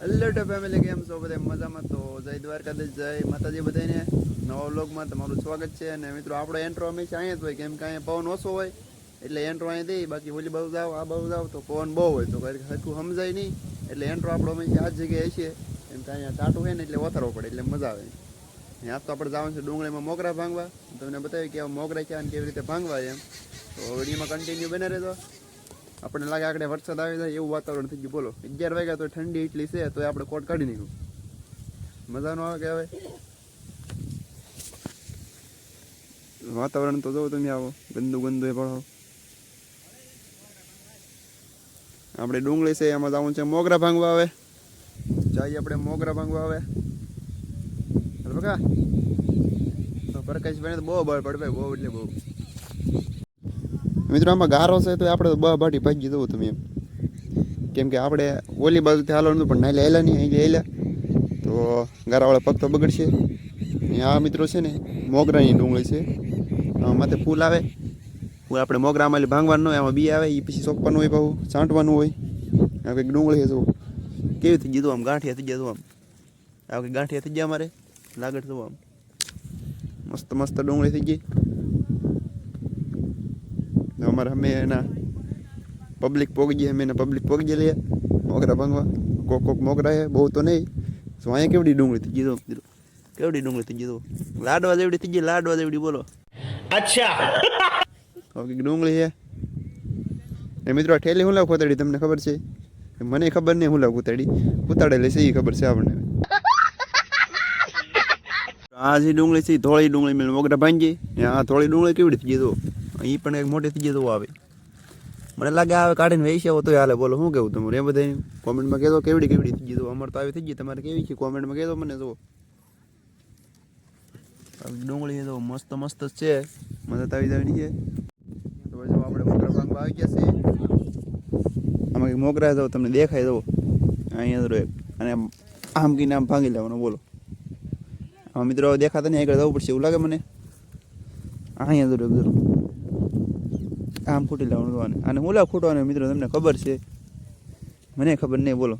Hello two family કેમ છો બધા? મજામાં? તો જય દ્વારકાધીશ, જય માતાજી બધાને. નવા વ્લોગમાં તમારું સ્વાગત છે. અને મિત્રો, આપણો એન્ટ્રો હંમેશા અહીંયા જ હોય, કેમ કે અહીંયા પવન ઓછો હોય, એટલે એન્ટ્રો અહીંયા દઈ બાકી ઓલી બાજુ જાવ આ બાજુ જાવ તો પવન બહુ હોય. તો હરખું સમજાય નહીં. એટલે એન્ટ્રો આપણો હંમેશા આ જ જગ્યાએ છે એમ કે અહીંયા ટાટું હોય ને, એટલે વધારવો પડે, એટલે મજા આવે. અહીંયા તો આપણે જવાનું છે ડુંગળીમાં મોગરા ભાંગવા. તમને બતાવી કે મોગરા છે અને કેવી રીતે ભાંગવા એમ. તો વિડીયોમાં કન્ટિન્યુ બને રહેજો. આપણને લાગે આગળ વરસાદ આવી જાય એવું વાતાવરણ થઈ ગયું. બોલો અગિયાર વાગ્યા તો ઠંડી એટલી છે તો આપણે કોટ કાઢી નીકળું મજા ન આવે કે હવે? વાતાવરણ તો જોવો તમે આવો ગંદુ ગંદુ એ પણ આપણે ડુંગળી છે એમાં જવું છે મોગરા ભાંગવા આવે જઈએ આપણે મોગરા ભાંગવા આવે બકા તો પ્રકાશભાઈ તો બહુ બળ પડે ભાઈ, બહુ એટલે બહુ. મિત્રો, આમાં ગારો છે તો આપણે બહ બાટી ભાગી દઉં તમે એમ. કેમ કે આપણે ઓલી બાજુથી હાલવાનું પણ નાઈ લેલા નહીં, અહીં લેલા તો ગારાવાળા પગ તો બગડશે. આ મિત્રો છે ને, મોગરાની ડુંગળી છે. માથે ફૂલ આવે. ફૂલ આપણે મોગરામાં ભાંગવાનું હોય, આમાં બી આવે એ પછી સોંપવાનું હોય પાછું, છાંટવાનું હોય. આ કંઈક ડુંગળી જો. કેવી થઈ જતું આમ, ગાંઠિયા થઈ જતું આમ. આ કંઈક ગાંઠિયા થઈ ગયા અમારે લાગડ જવું આમ. મસ્ત મસ્ત ડુંગળી થઈ ગઈ. અમારા અમે એના પબ્લિક પોગી ગયા અમે એના પબ્લિક પોગી ગયા મોગરા ભાંગવા. કોક કોક મોગરા હે બહુ તો નહીં. શું અહીંયા કેવડી ડુંગળી થઈ ગીધો કેવડી ડુંગળી થઈ ગીધો લાડવા જેવડી થઈ ગઈ લાડવા જેવડી બોલો. અચ્છા. ઓકે ડુંગળી હે. એ મિત્રો ઠેલી હું લાવ કોતડી તમને ખબર છે? મને ખબર નહીં હું લાવ કોતડી ઉતાડેલી છે એ ખબર છે આપણને. આ જે ડુંગળી છે ધોળી ડુંગળી મેં મોગરા ભાંગી. આ ધોળી ડુંગળી કેવડી થઈ ગઈ એ પણ એક મોટી થઈ ગઈ તો આવે મને લાગે આવે કાઢીને વેચી આવો તો હાલે. બોલો, શું કેવું તમારે? એ બધા કોમેન્ટમાં કહેતો કેવડી કેવડી થઈ ગઈ તો. અમારે તો આવી થઈ ગઈ. તમારે કેવી છે? કોમેન્ટમાં કહેતો મને આ ડુંગળી તો મસ્ત મસ્ત જ છે. મદદ આવી જવાની છે. તો આપણે મોગરા ભાંગવા આવી ગયા છે આમાં મોકરા તો તમને દેખાય દો અહીંયા તો અને આમ કીને આમ ભાંગી લેવાનો, બોલો. આમાં મિત્રો, દેખાતા નહીં, આગળ જવું પડશે. એવું લાગે મને? અહીંયા દોરો એક જરો આમ ખૂટી લાવવાનું જોવાને અને હું લાવ ખૂટવાનો મિત્રો તમને ખબર છે? મને ખબર નહીં બોલો.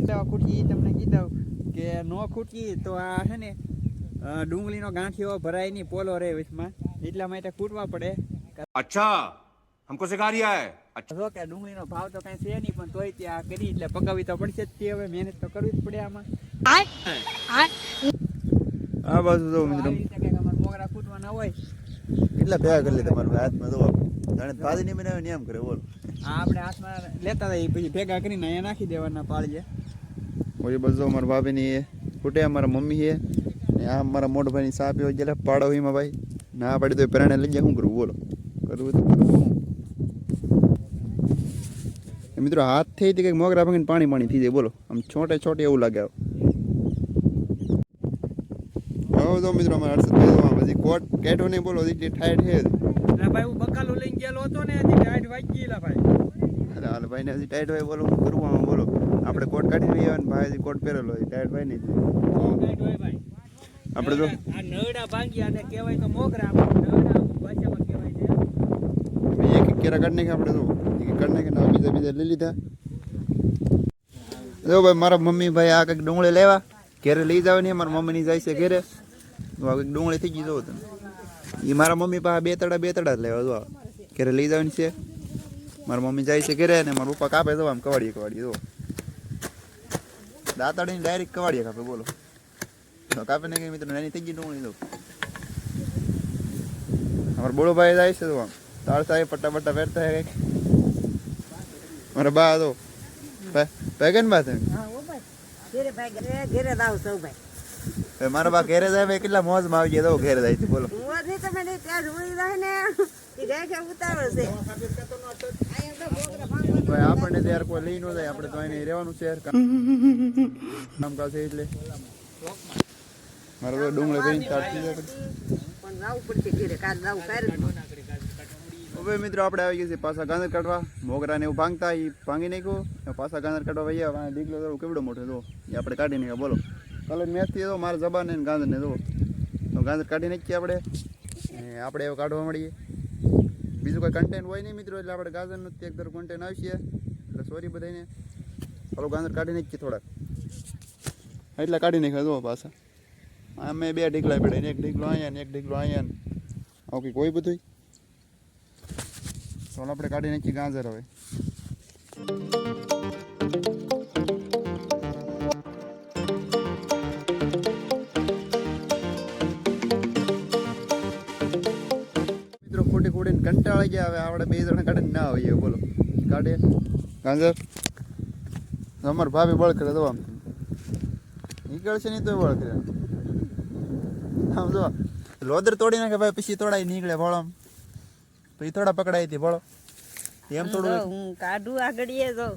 એટલે ખૂટી તમને કીધા કે ન ખૂટી તો આ છે ને ડુંગળીનો ગાંઠીઓ ભરાય નહીં પોલો રહે વચમાં એટલા માટે ખૂટવા પડે. અચ્છા હમકો સિખા રહ્યા હે? જો કે ડુંગળીનો ભાવ તો કઈ છે નહીં પણ તોય ત્યાં કરી એટલે પકાવી તો પડશે જ તે હવે મહેનત તો કરવી જ પડે આમાં. આ બાજુ જો મિત્રો. મોગરા કૂટવાના હોય. કેટલા ભેગા કરી લે તમારા? હાથમાં જો જાણે ભાજી નહીં બનાવે ને એમ કરે બોલો. આ આપણે હાથમાં લેતા હતા પછી ભેગા કરીને અહીંયા નાખી દેવાના પાળીએ. ઓલી બાજુ અમારા ભાભીની એ ફૂટે અમારા મમ્મી છે ને આ અમારા મોટા ભાઈની સા પીવા ગયેલા પાડો એમાં ભાઈ. ના પાડી તો પ્રાણે લઈ જાય શું કરવું બોલો. કરવું તો કરવું મિત્રો હાથ થઈ કંઈક મોગરા ભાગીને પાણી પાણી થઈ જાય બોલો. આમ છોટે છોટે એવું લાગે હવે તો મિત્રો અમારા હર્ષદભાઈ તો આમ હજી કોટ કેટો નહીં બોલો હજી ઠાઈટ છે એટલે ભાઈ હું બકાલું લઈને ગયેલો હતો ને હજી ટાઈટ વાગી ગયેલા ભાઈ. અરે હાલ ભાઈને હજી ટાઈટ હોય બોલો શું કરવું આમાં બોલો. આપણે કોટ કાઢી લઈએ અને ભાઈ હજી કોટ પહેરેલો હોય ટાઈટ ભાઈ નહીં. બહુ ટાઈટ હોય ભાઈ. આપણે તો આ નવડા ભાંગ્યા અને કહેવાય તો મોગરા નવડા ભાષામાં કહેવાય છે. એક એક કેરા કાઢી નાખે આપણે તો. એક એક કાઢી નાખે ને હવે બીજા બીજા લઈ લીધા. જો ભાઈ મારા મમ્મી ભાઈ આ કંઈક ડુંગળી લેવા. ઘેરે લઈ જવાની મારા મમ્મીની જાય છે ઘેરે. કંઈક ડુંગળી થઈ ગઈ જવું એ મારા મમ્મી પાસે બે તડા બે તડા જ લેવા જો. ઘેરે લઈ જવાની છે. મારા મમ્મી જાય છે ઘેરે ને મારા પપ્પા કાપે તો આમ કવાડીએ કવાડીએ, જો. દાંતડીને ડાયરેક્ટ કવાડીએ કાપે, બોલો. કાપે ને કઈ મિત્રો, નાની થઈ ગઈ ડુંગળી તો. અમારા બોળો ભાઈ જાય છે તો આમ. તાળ સાહેબ પટ્ટા પટ્ટા પહેરતા હે કંઈક. મારા બા તો પેગન બા તમે? ઘેરે ભાઈ, ઘેરે ઘેરે દાવ સૌ ભાઈ. મારા બા ઘેરે જાય કેટલા મોજમાં આવી ગયા તો ઘેરે જાય છે બોલો. તમે નહીં ત્યાં જોઈ રહે ને. આપણને તો કોઈ લઈ ન જાય આપણે તો અહીં રહેવાનું છે કામકાજ એટલે. મારે તો ડુંગળી કરીને કાલ હવે મિત્રો આપણે આવી ગયા છીએ પાછા ગાંધર કાઢવા. મોગરાને એવું ભાંગતા એ ભાંગી નાખ્યું. પાછા ગાંધર કાઢવા ભાઈ દીકલો કેવડો મોટો જો એ આપણે કાઢી નાખ્યા બોલો. કલર મેથી તો મારા જબાને ગાંધરને જો તો ગાંધર કાઢી નાખીએ આપણે. આપણે એવું કાઢવા મળીએ બીજું કોઈ કન્ટેન્ટ હોય નહીં મિત્રો, એટલે આપણે ગાજરનું એક દર કન્ટેન્ટ આવશે એટલે સોરી બધાને ચાલો ગાંધર કાઢી નાખીએ થોડાક. એટલે કાઢી નાખ્યા જુઓ પાછા. અમે બે ઢીકલા પડ્યા એક ઢીકલો અહીંયા ને, એક ઢીકલો અહીંયા આવું કોઈ બધું ચાલો આપણે કાઢી નાખીએ ગાજર હવે. કંટાળી ગયા હવે આપણે બે જણા કાઢે ના આવીએ બોલો. કાઢે ગાંજર? અમાર ભાભી બળ કરે તો આમ. નીકળશે નહીં તો બળ કરે. આમ જો લોદર તોડી નાખે ભાઈ પછી તોડાય નીકળે ભળો આમ. પછી થોડા પકડાય હતી ભળો. એમ થોડું હું કાઢું આગળીએ તો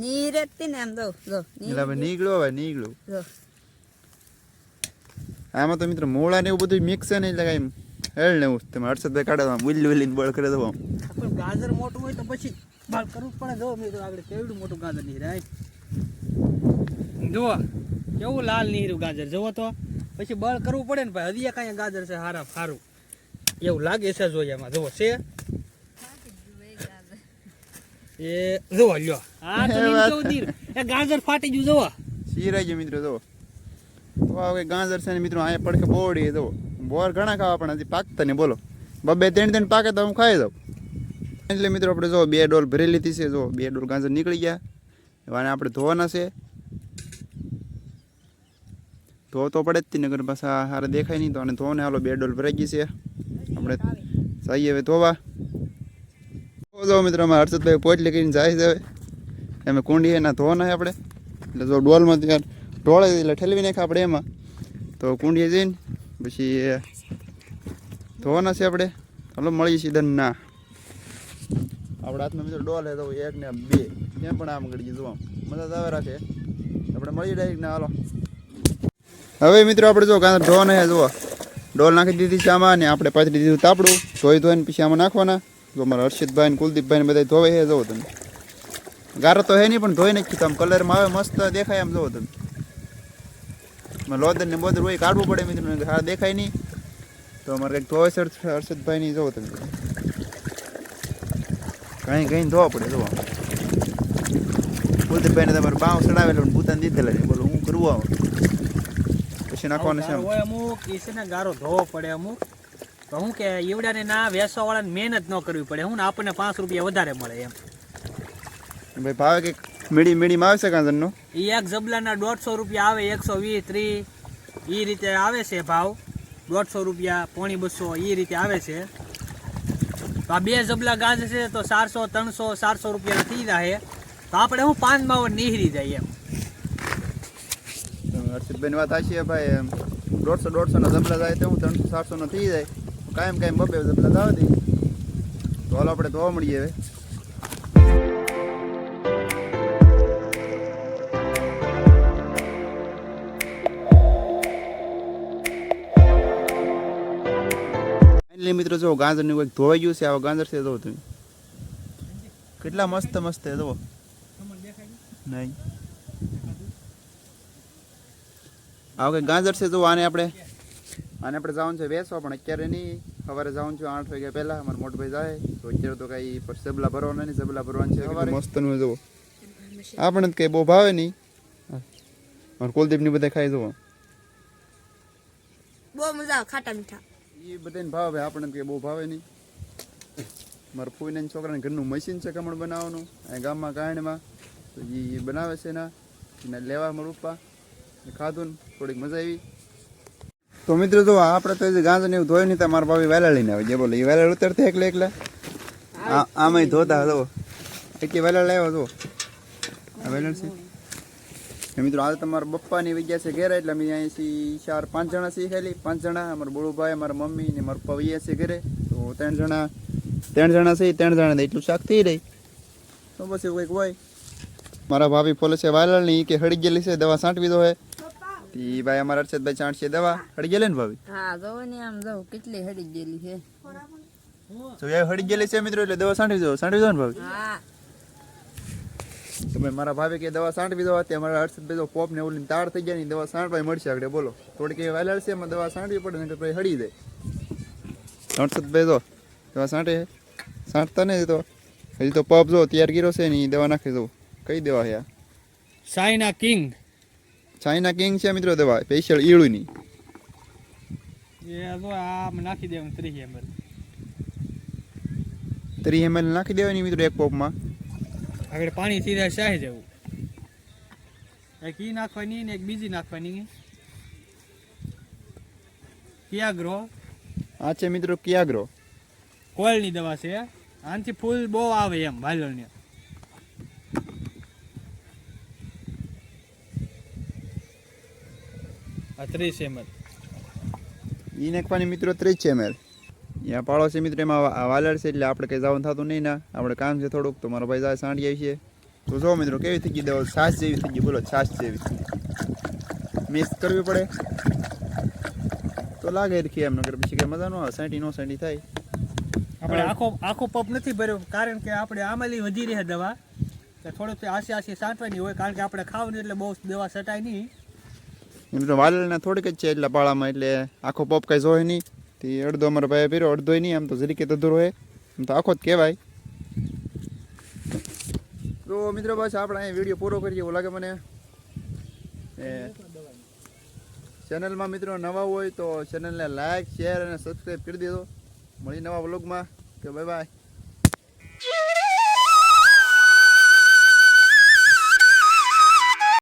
નીરતી ને આમ દો જો નીકળો હવે જો. આમાં તો મિત્રો મોળા ને એવું બધું મિક્સ છે ને એટલે કાંઈ હેળ ને એવું. તમે હર્ષદભાઈ કાઢે ઉલ્લી ઉલ્લીને બળ કરે દો પણ ગાજર મોટું હોય તો પછી બાળ કરવું પડે. જો મિત્રો આગળ કેવડું મોટું ગાજર નહીં રાય જુઓ કેવું લાલ નીરું ગાજર. જુઓ તો. પછી બળ કરવું પડે ને ભાઈ. હજી કાંઈ ગાજર છે હારા સારું એવું લાગે છે જોઈએ એમાં જુઓ છે? એ જુઓ લ્યો. આ તો નીર એ ગાજર ફાટી ગયું જુઓ. શીરાઈ ગયો મિત્રો જો તો કંઈક ગાજર છે ને મિત્રો, અહીંયા પડખે બોડી જો. બોર ઘણા ખાવા, પણ હજી પાકતા નહીં, બોલો. બબે ત્રણ ત્રણ પાકે તો હું ખાઈ દઉં એટલે મિત્રો, આપણે જો બે ડોલ ભરી લીધી છે, જો. બે ડોલ ગાજર નીકળી ગયા. એવાને આપણે ધોવાના છે. ધો તો પડે જ નગર પાછા હારે દેખાય નહીં, તો અને ધોને હાલો બે ડોલ ભરાઈ ગઈ છે. આપણે જઈએ હવે ધોવા. જો મિત્રો અમે હર્ષદભાઈ પોટલી કરીને જાય છે હવે. એમ કુંડી એના ધોવાના આપણે. એટલે જો ડોલમાં ત્યાં ઢોળે એટલે ઠેલવી નાખે આપણે એમાં. તો કુંડીએ જઈને પછી ધોવાના છે આપણે. ચાલો મળીએ દન ના. આપણે હાથમાં મિત્રો ડોલ તો એક ને બે. કેમ પણ આમ ગળી જોવા મજા આવે રાખે. આપણે મળીએ ડાયરેક્ટ ના હાલો. હવે મિત્રો આપણે જો કાંઈ ધોવાના હે જુઓ. ડોલ નાખી દીધી છે આમાં ને આપણે પાથરી દીધું તાપડું. ધોઈ ધોઈને પછી આમાં નાખવાના. જો અમારા હર્ષિતભાઈ ને કુલદીપભાઈ ને બધા ધોવે હે જુઓ તમે. ગારો તો હે નહીં, પણ ધોઈ નાખ્યું આમ કલરમાં આવે, મસ્ત દેખાય આમ, જુઓ તમે. એમાં લોદર ને બોદર હોય કાઢવું પડે મિત્રો હા દેખાય નહીં. તો અમારે કંઈક ધોવે છે હર્ષદભાઈની જુઓ તમે. કहीं કहीं ધોવા પડે જુઓ કુલદીપભાઈ ને તમારે બાવ ચડાવેલો ભૂતાન દીધેલા છે. બોલો હું કરવું આવું? પછી નાખવાનું છે. અમુક એ છે ને ગારો ધોવો પડે અમુક. તો હું કે ઈવડાને ના વેસવા વાળાને મહેનત ન કરવી પડે. હું ને આપણને પાંચ રૂપિયા વધારે મળે એમ. ભાઈ ભાવે કંઈક મીડી મીડીમાં આવશે કાંજરનો એ એક જબલાના દોઢસો રૂપિયા આવે એકસો વીસ ત્રીસ. એ રીતે આવે છે ભાવ. દોઢસો રૂપિયા પોણી બસો એ રીતે આવે છે. તો આ બે જબલા ગાજ છે તો ચારસો ત્રણસો ચારસો રૂપિયા થઈ જાય તો આપણે હું પાંચમાં નીહરી જાય એમ. હર્ષિતભાઈની વાત આશી ભાઈ એમ. દોઢસો દોઢસો ના જબલા જાય તો હું ત્રણસો ચારસો નો થઈ જાય. કાયમ કાયમ બબે જબલા દાવ દે તો. હાલો આપણે ધોવા મળીએ હવે. ફાઇનલી મિત્રો જો ગાજરનું કંઈક ધોવાઈ ગયું છે આવા ગાજર છે જો તમે. કેટલા મસ્ત મસ્ત છે જુઓ. નહીં. આ કંઈક ગાજર છે જો આને આપણે. આને આપણે જવાનું છે વેચવા પણ અત્યારે નહીં. સવારે જવાનું છે આઠ વાગ્યા પહેલા. અમારા મોટભાઈ જાય. તો અત્યારે તો કઈ પર સબલા ભરવાના નહીં સબલા ભરવાનું છે મસ્તનું જુઓ. આપણે કઈ બહુ ભાવે નહીં. મારે કુલદીપની બધા ખાઈ જુઓ. બહુ મજા ખાટા મીઠા. એ બધાને ભાવે આપણને કે બહુ ભાવે નહીં. મારા ફૂઈને છોકરાને ઘરનું મશીન છે ખમણ બનાવવાનું અહીં ગામમાં કાયણમાં તો એ બનાવે છે એના. એને લેવા મારા પપ્પા. ખાધું થોડીક મજા આવી. તો મિત્રો જો આપણે તો ગાંજ ને એવું ધોયું નહીં મારા ભાભી વહેલા લઈને આવે. જે બોલો એ વહેલા ઉતરતા એકલા એકલા? આ- આમાંય ધોતા જો એટલી વહેલા લાવ્યો જો આ વેલણ છે. મિત્રો હાલ તમારા બપ્પાની વિજ્ઞા છે ઘેરે એટલે અમે અહીંથી ચાર પાંચ જણા છીએ ખાલી. પાંચ જણા અમારા બોળુભાઈ અમારા મમ્મી ને મારા પપ્પા વૈયા છે ઘરે. તો ત્રણ જણા ત્રણ જણા છે ત્રણ જણા એટલું શાક થઈ રહી. તો બસ એવું કંઈક હોય. મારા ભાભી ફોલે છે વાયરલની કે હળી ગયેલી છે દવા છાંટવી દો હે. ઈ ભાઈ અમારા અરશદભાઈ છાંટશે દવા. હળી ગયેલી ને ભાભી? હા જો ને આમ જો કેટલી હડી ગયેલી છે. તો હળી ગયેલી છે મિત્રો એટલે દવા છાંટવી દો છાંટવી દો ને ભાભી? હા. તમે મારા ભાભી કે દવા છાંટવી દો તે મારા હર્ષદભાઈ તો પોપ ને ઓલી તાળ થઈ ગયા ની દવા છાંટવાય મળશે આગળ. બોલો થોડીક એ વાયરલ છે એમાં દવા છાંટવી પડે ને ભાઈ હળી જાય. હર્ષદભાઈ તો દવા છાંટે સાંટતા છાંટતા નહીં તો? હજી તો પપ જો તૈયાર કર્યો છે ને દવા નાખી દઉં કઈ દવા છે આ? સાઈના કિંગ. ચાઇના કિંગ છે મિત્રો દવા સ્પેશિયલ ઈળુની એ જો આમ નાખી દેવાનું ત્રીસ એમએલ ત્રી એમએલ નાખી દેવાની મિત્રો એક પોપમાં. આગળ પાણી સીધા શાહી જવું. એક ઈ નાખવાની ને એક બીજી નાખવાની. કિયાગ્રો. આ છે મિત્રો કિયાગ્રો. કોલની દવા છે. આનાથી ફૂલ બહુ આવે એમ વાલોળને આ ત્રીસ એમએલ ઈ નાખવાની મિત્રો ત્રીસ એમએલ ત્યાં પાડોશી મિત્ર એમાં વાલર છે એટલે આપણે કંઈ જવાનું થતું નહીં ના. આપણે કામ છે થોડુંક તો મારો ભાઈ જાય સાંડી આવી છે તો જો મિત્રો કેવી થઈ ગઈ દવા? છાશ જેવી થઈ ગઈ. બોલો છાશ જેવી મિક્સ કરવી પડે. તો લાગે રખી એમ નગર પછી કે મજા ન આવે. સાંટી નો સાંટી થાય. આપણે આખો આખો પપ નથી ભર્યો કારણ કે આપણે આમલી વધી રહ્યા દવા. તો થોડુંક આસી આસી સાંટવાની હોય કારણ કે આપણે ખાવાની એટલે બહુ દવા સટાય નહીં. વાલરના થોડીક જ છે એટલે પાળામાં એટલે આખો પોપ કઈ જોય નહીં. તે અડધો અમારો ભાઈ પીરો અડધો નહીં આમ તો જરીકે અધૂરો હોય આમ તો આખો જ કહેવાય તો મિત્રો બસ આપણે અહીં વીડિયો પૂરો કરીએ એવું લાગે મને ચેનલમાં મિત્રો નવા હોય તો ચેનલને લાઈક, શેર અને સબસ્ક્રાઈબ કરી દેજો. મળી નવા વ્લોગમાં. કે બાય બાય.